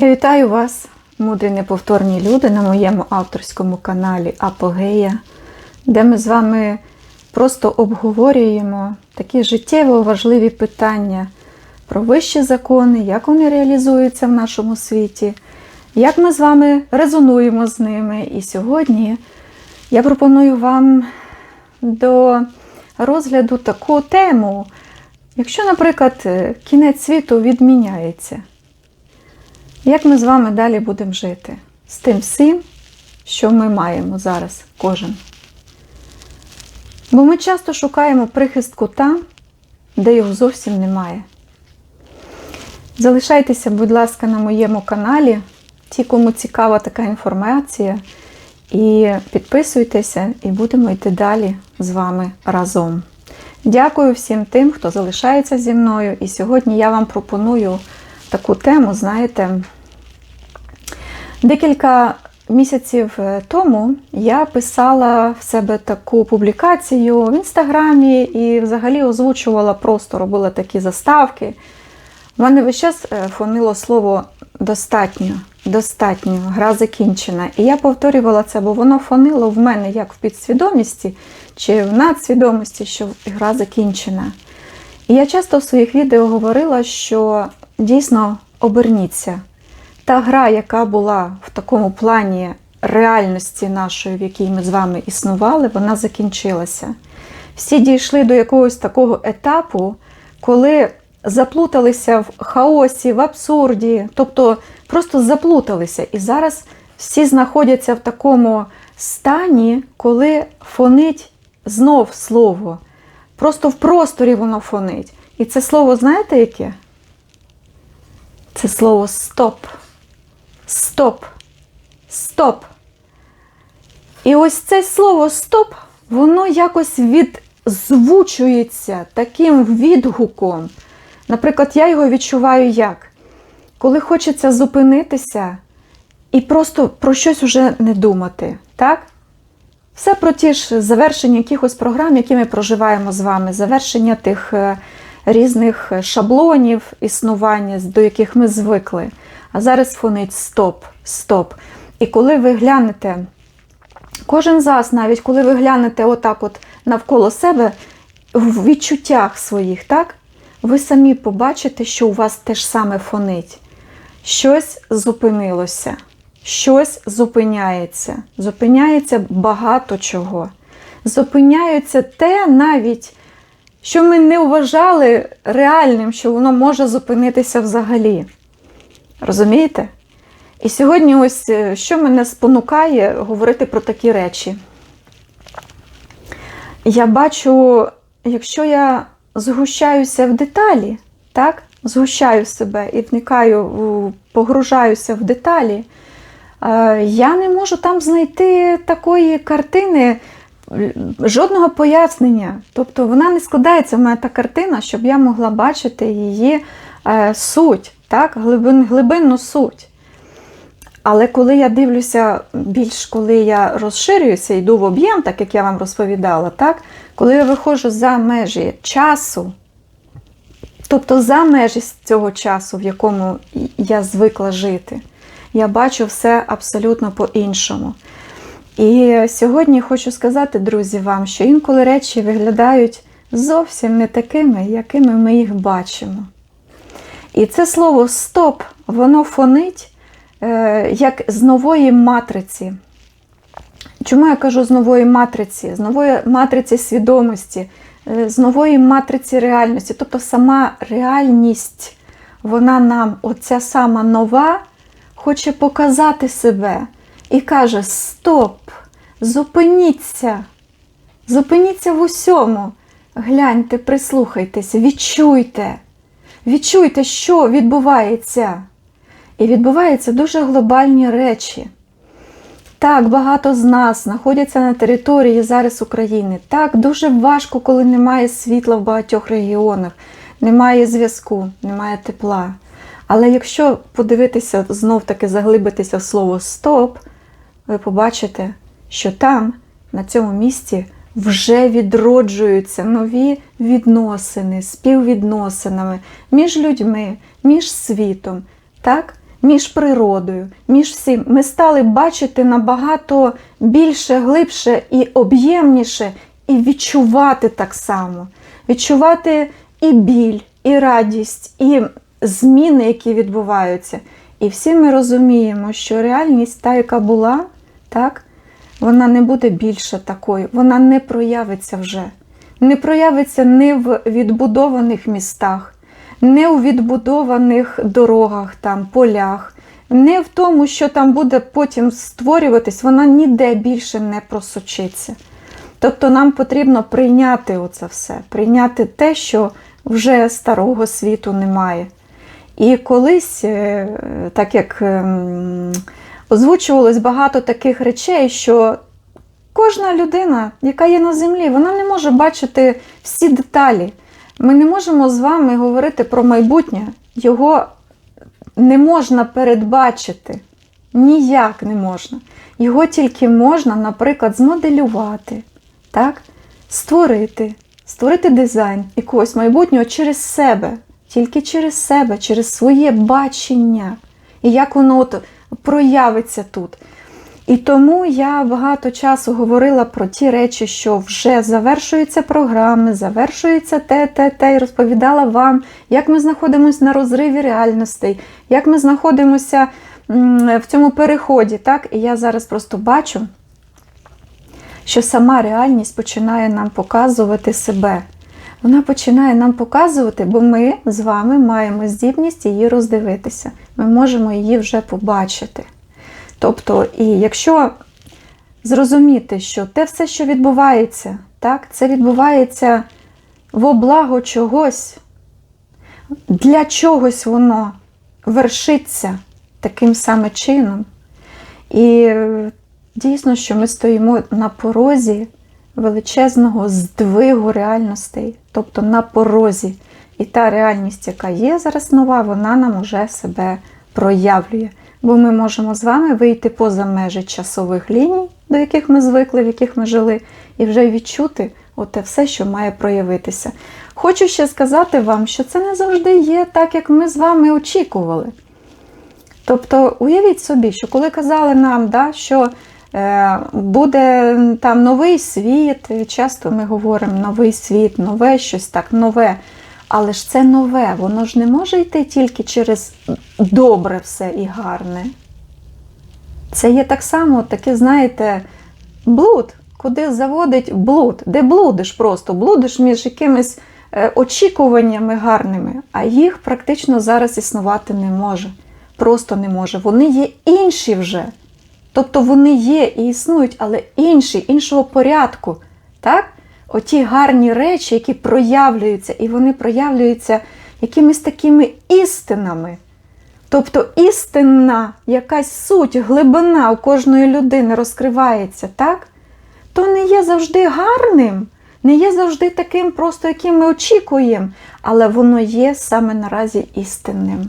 Я вітаю вас, мудрі неповторні люди, на моєму авторському каналі Апогея, де ми з вами просто обговорюємо такі життєво важливі питання про вищі закони, як вони реалізуються в нашому світі, як ми з вами резонуємо з ними. І сьогодні я пропоную вам до розгляду таку тему. Якщо, наприклад, кінець світу відміняється, як ми з вами далі будемо жити з тим всім, що ми маємо зараз, кожен? Бо ми часто шукаємо прихистку там, де його зовсім немає. Залишайтеся, будь ласка, на моєму каналі, ті, кому цікава така інформація. І підписуйтеся, і будемо йти далі з вами разом. Дякую всім тим, хто залишається зі мною. І сьогодні я вам пропоную таку тему, знаєте, декілька місяців тому я писала в себе таку публікацію в інстаграмі і взагалі озвучувала просто, робила такі заставки. У мене весь час фонило слово достатньо. Достатньо, гра закінчена. І я повторювала це, бо воно фонило в мене як в підсвідомості чи в надсвідомості, що гра закінчена. І я часто в своїх відео говорила, що дійсно оберніться. Та гра, яка була в такому плані реальності нашої, в якій ми з вами існували, вона закінчилася. Всі дійшли до якогось такого етапу, коли заплуталися в хаосі, в абсурді, тобто просто заплуталися. І зараз всі знаходяться в такому стані, коли фонить знов слово. Просто в просторі воно фонить. І це слово, знаєте яке? Це слово стоп. Стоп. Стоп. І ось це слово стоп, воно якось відзвучується таким відгуком. Наприклад, я його відчуваю як? Коли хочеться зупинитися і просто про щось уже не думати. так? Все про ті ж завершення якихось програм, які ми проживаємо з вами, завершення тих різних шаблонів існування, до яких ми звикли. А зараз фонить стоп, стоп. І коли ви глянете, кожен з вас, навіть коли ви глянете отак от навколо себе, в відчуттях своїх, так? ви самі побачите, що у вас те ж саме фонить. Щось зупинилося, щось зупиняється. Зупиняється багато чого. Зупиняється те навіть, що ми не вважали реальним, що воно може зупинитися взагалі. Розумієте? І сьогодні, ось що мене спонукає говорити про такі речі. Я бачу, якщо я згущаюся в деталі, так? згущаю себе і вникаю, погружаюся в деталі, я не можу там знайти такої картини, жодного пояснення. Тобто вона не складається в мене та картина, щоб я могла бачити її суть, так? Глибин, глибинну суть. Але коли я дивлюся більш, коли я розширююся, йду в об'єм, так як я вам розповідала, так? коли я виходжу за межі часу, тобто за межі цього часу, в якому я звикла жити, я бачу все абсолютно по-іншому. І сьогодні хочу сказати, друзі, вам, що інколи речі виглядають зовсім не такими, якими ми їх бачимо. І це слово стоп, воно фонить як з нової матриці. Чому я кажу з нової матриці? З нової матриці свідомості, з нової матриці реальності. Тобто сама реальність, вона нам, оця сама нова, хоче показати себе і каже: Стоп! Зупиніться! Зупиніться в усьому. Гляньте, прислухайтеся, відчуйте, відчуйте, що відбувається. І відбуваються дуже глобальні речі. Так, багато з нас знаходяться на території зараз України. Так, дуже важко, коли немає світла в багатьох регіонах, немає зв'язку, немає тепла. Але якщо подивитися, знов-таки заглибитися в слово стоп, ви побачите, що там, на цьому місці, вже відроджуються нові відносини, співвідносинами між людьми, між світом. Так? між природою, між всім. Ми стали бачити набагато більше, глибше і об'ємніше, і відчувати так само. Відчувати і біль, і радість, і зміни, які відбуваються. І всі ми розуміємо, що реальність, та, яка була, так, вона не буде більше такою, вона не проявиться вже. Не проявиться не в відбудованих містах, не у відбудованих дорогах, там, полях, не в тому, що там буде потім створюватись, вона ніде більше не просочиться. Тобто нам потрібно прийняти оце все, прийняти те, що вже старого світу немає. І колись, е, так як ем, озвучувалось багато таких речей, що кожна людина, яка є на землі, вона не може бачити всі деталі. Ми не можемо з вами говорити про майбутнє, його не можна передбачити. Ніяк не можна. Його тільки можна, наприклад, змоделювати, так? створити, створити дизайн якогось майбутнього через себе, тільки через себе, через своє бачення. І як воно от проявиться тут. І тому я багато часу говорила про ті речі, що вже завершуються програми, завершується те, те, те, і розповідала вам, як ми знаходимося на розриві реальностей, як ми знаходимося в цьому переході. Так? І я зараз просто бачу, що сама реальність починає нам показувати себе. Вона починає нам показувати, бо ми з вами маємо здібність її роздивитися. Ми можемо її вже побачити. Тобто, і якщо зрозуміти, що те все, що відбувається, так, це відбувається во благо чогось, для чогось воно вершиться таким саме чином. І дійсно, що ми стоїмо на порозі величезного здвигу реальностей, тобто на порозі. І та реальність, яка є зараз нова, вона нам уже себе проявлює. Бо ми можемо з вами вийти поза межі часових ліній, до яких ми звикли, в яких ми жили, і вже відчути оте все, що має проявитися. Хочу ще сказати вам, що це не завжди є так, як ми з вами очікували. Тобто, уявіть собі, що коли казали нам, да, що е, буде там новий світ, часто ми говоримо новий світ, нове щось так, нове. Але ж це нове, воно ж не може йти тільки через добре все і гарне. Це є так само, таке, знаєте, блуд, куди заводить блуд, де блудиш просто, блудиш між якимись е, очікуваннями гарними, а їх практично зараз існувати не може. Просто не може. Вони є інші вже. Тобто вони є і існують, але інші, іншого порядку. Так? Оті гарні речі, які проявлюються, і вони проявлюються якимись такими істинами. Тобто істинна якась суть, глибина у кожної людини розкривається, так? То не є завжди гарним, не є завжди таким, просто яким ми очікуємо, але воно є саме наразі істинним.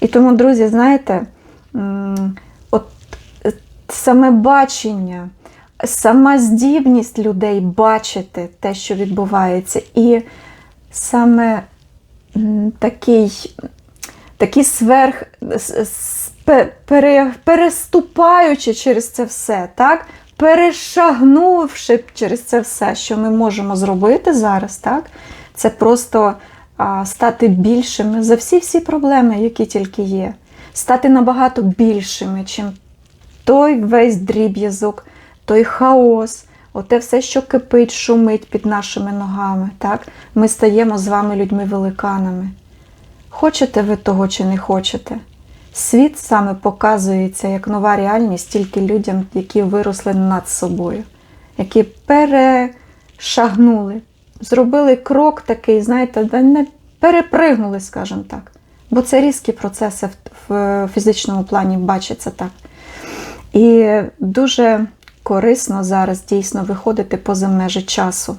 І тому, друзі, знаєте, от саме бачення, сама здібність людей бачити те, що відбувається, і саме такий такий сверх, пере, переступаючи через це все, так? перешагнувши через це все, що ми можемо зробити зараз, так? це просто а, стати більшими за всі-всі проблеми, які тільки є. Стати набагато більшими, чим той весь дріб'язок, той хаос, оте все, що кипить, шумить під нашими ногами. так? Ми стаємо з вами людьми-великанами. Хочете ви того чи не хочете? Світ саме показується як нова реальність тільки людям, які виросли над собою, які перешагнули, зробили крок такий, знаєте, не перепригнули, скажімо так. Бо це різкі процеси в фізичному плані бачаться так. І дуже корисно зараз дійсно виходити поза межі часу.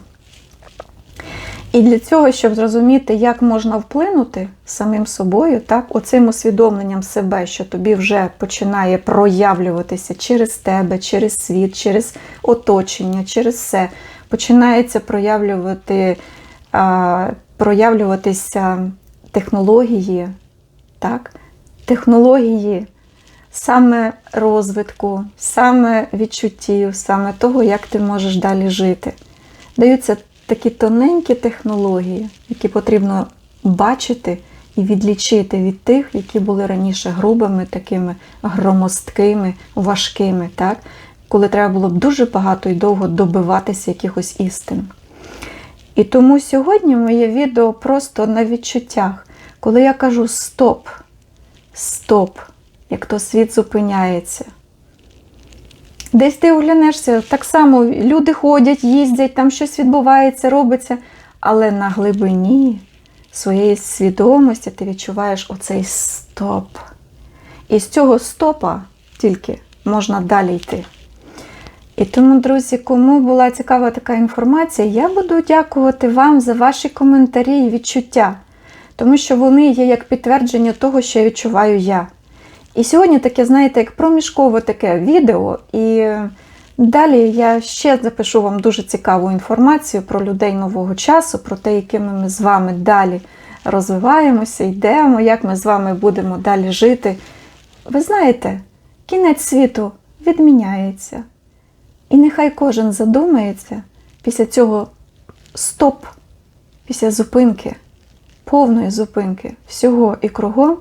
І для цього, щоб зрозуміти, як можна вплинути самим собою, так, оцим усвідомленням себе, що тобі вже починає проявлюватися через тебе, через світ, через оточення, через все, починається проявлювати, а, проявлюватися технології, так, технології, саме розвитку, саме відчуттів, саме того, як ти можеш далі жити. Даються такі тоненькі технології, які потрібно бачити і відлічити від тих, які були раніше грубими, такими громоздкими, важкими, так? коли треба було б дуже багато і довго добиватися якихось істин. І тому сьогодні моє відео просто на відчуттях, коли я кажу стоп, стоп, як то світ зупиняється. Десь ти оглянешся, так само люди ходять, їздять, там щось відбувається, робиться, але на глибині своєї свідомості ти відчуваєш оцей стоп. І з цього стопа тільки можна далі йти. І тому, друзі, кому була цікава така інформація, я буду дякувати вам за ваші коментарі і відчуття, тому що вони є як підтвердження того, що відчуваю я. І сьогодні таке, знаєте, як проміжкове таке відео, і далі я ще запишу вам дуже цікаву інформацію про людей нового часу, про те, якими ми з вами далі розвиваємося, йдемо, як ми з вами будемо далі жити. Ви знаєте, кінець світу відміняється. І нехай кожен задумається після цього стоп, після зупинки, повної зупинки всього і кругом,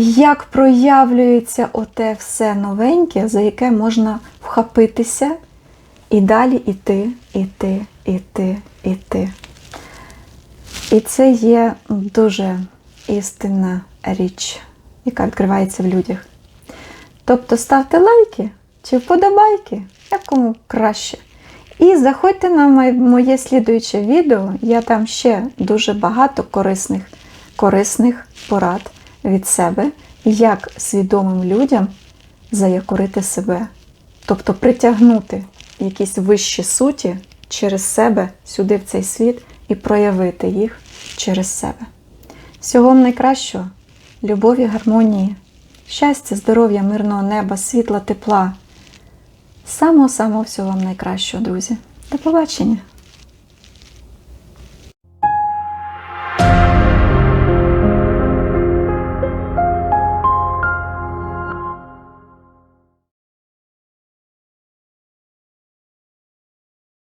як проявлюється оте все новеньке, за яке можна вхопитися і далі іти, іти, іти, іти. І це є дуже істинна річ, яка відкривається в людях. Тобто ставте лайки чи вподобайки, як кому краще. І заходьте на моє слідуюче відео, я там ще дуже багато корисних, корисних порад від себе, як свідомим людям заякорити себе. Тобто притягнути якісь вищі суті через себе сюди в цей світ і проявити їх через себе. Всього вам найкращого, любові, гармонії, щастя, здоров'я, мирного неба, світла, тепла. Самого-самого всього вам найкращого, друзі. До побачення!